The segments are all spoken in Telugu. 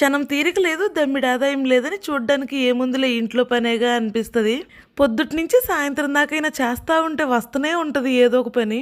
క్షణం తీరిక లేదు దమ్మిడి ఆదాయం లేదని చూడ్డానికి ఏముందిలే ఇంట్లో పనేగా అనిపిస్తుంది. పొద్దుటి నుంచి సాయంత్రం దాకైనా చేస్తూ ఉంటే వస్తూనే ఉంటుంది ఏదో ఒక పని.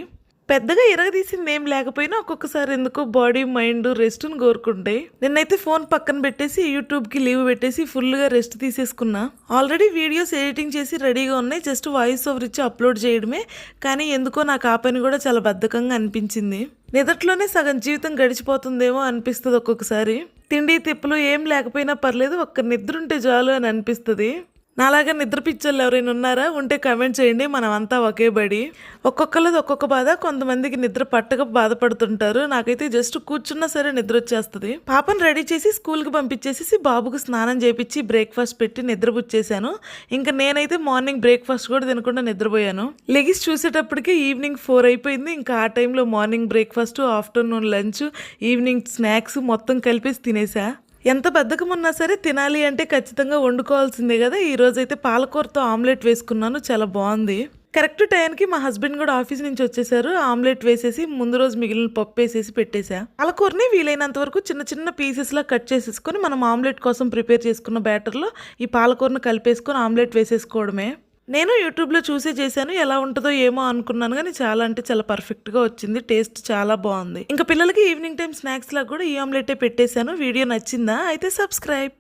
పెద్దగా ఇరగదీసింది ఏం లేకపోయినా ఒక్కొక్కసారి ఎందుకో బాడీ మైండ్ రెస్ట్ను కోరుకుంటాయి నిన్నైతే ఫోన్ పక్కన పెట్టేసి యూట్యూబ్కి లీవ్ పెట్టేసి ఫుల్గా రెస్ట్ తీసేసుకున్నా. ఆల్రెడీ వీడియోస్ ఎడిటింగ్ చేసి రెడీగా ఉన్నాయి జస్ట్ వాయిస్ ఓవర్ ఇచ్చి అప్లోడ్ చేయడమే. కానీ ఎందుకో నాకు ఆ పని కూడా చాలా బద్ధకంగా అనిపించింది. నిదట్లోనే సగం జీవితం గడిచిపోతుందేమో అనిపిస్తుంది ఒక్కొక్కసారి. తిండి తిప్పలు ఏం లేకపోయినా పర్లేదు ఒక్క నిద్ర ఉంటే చాలు అని అనిపిస్తుంది. నాలాగా నిద్ర పిచ్చోళ్ళు ఎవరైనా ఉన్నారా? ఉంటే కమెంట్ చేయండి. మనం అంతా ఒకే బడి. ఒక్కొక్కరిది ఒక్కొక్క బాధ. కొంతమందికి నిద్ర పట్టక బాధపడుతుంటారు. నాకైతే జస్ట్ కూర్చున్నా సరే నిద్ర వచ్చేస్తుంది పాపను రెడీ చేసి స్కూల్కి పంపించేసి బాబుకు స్నానం చేపించి బ్రేక్ఫాస్ట్ పెట్టి నిద్రపుచ్చేసాను. ఇంకా నేనైతే మార్నింగ్ బ్రేక్ఫాస్ట్ కూడా తినకుండా నిద్రపోయాను. లెగిస్ చూసేటప్పటికి ఈవినింగ్ ఫోర్ అయిపోయింది. ఇంకా ఆ టైంలో morning breakfast afternoon lunch evening snacks మొత్తం కలిపేసి తినేసా. ఎంత బద్ధకం ఉన్నా సరే తినాలి అంటే ఖచ్చితంగా వండుకోవాల్సిందే కదా. ఈరోజైతే అయితే పాలకూరతో ఆమ్లెట్ వేసుకున్నాను చాలా బాగుంది. కరెక్ట్ టైంకి మా హస్బెండ్ కూడా ఆఫీస్ నుంచి వచ్చేసారు. ఆమ్లెట్ వేసేసి ముందు రోజు మిగిలిన పప్పు వేసేసి పెట్టేశా. పాలకూరని వీలైనంత వరకు చిన్న చిన్న పీసెస్లా కట్ చేసేసుకొని మనం ఆమ్లెట్ కోసం ప్రిపేర్ చేసుకున్న బ్యాటర్లో ఈ పాలకూరను కలిపేసుకొని ఆమ్లెట్ వేసేసుకోవడమే. నేను యూట్యూబ్లో చూసే చేశాను ఎలా ఉంటుందో ఏమో అనుకున్నాను కానీ చాలా అంటే చాలా పర్ఫెక్ట్గా వచ్చింది టేస్ట్ చాలా బాగుంది. ఇంకా పిల్లలకి ఈవినింగ్ టైం స్నాక్స్ లాగా కూడా ఈ ఆమ్లెటే పెట్టేశాను వీడియో నచ్చిందా అయితే సబ్స్క్రైబ్.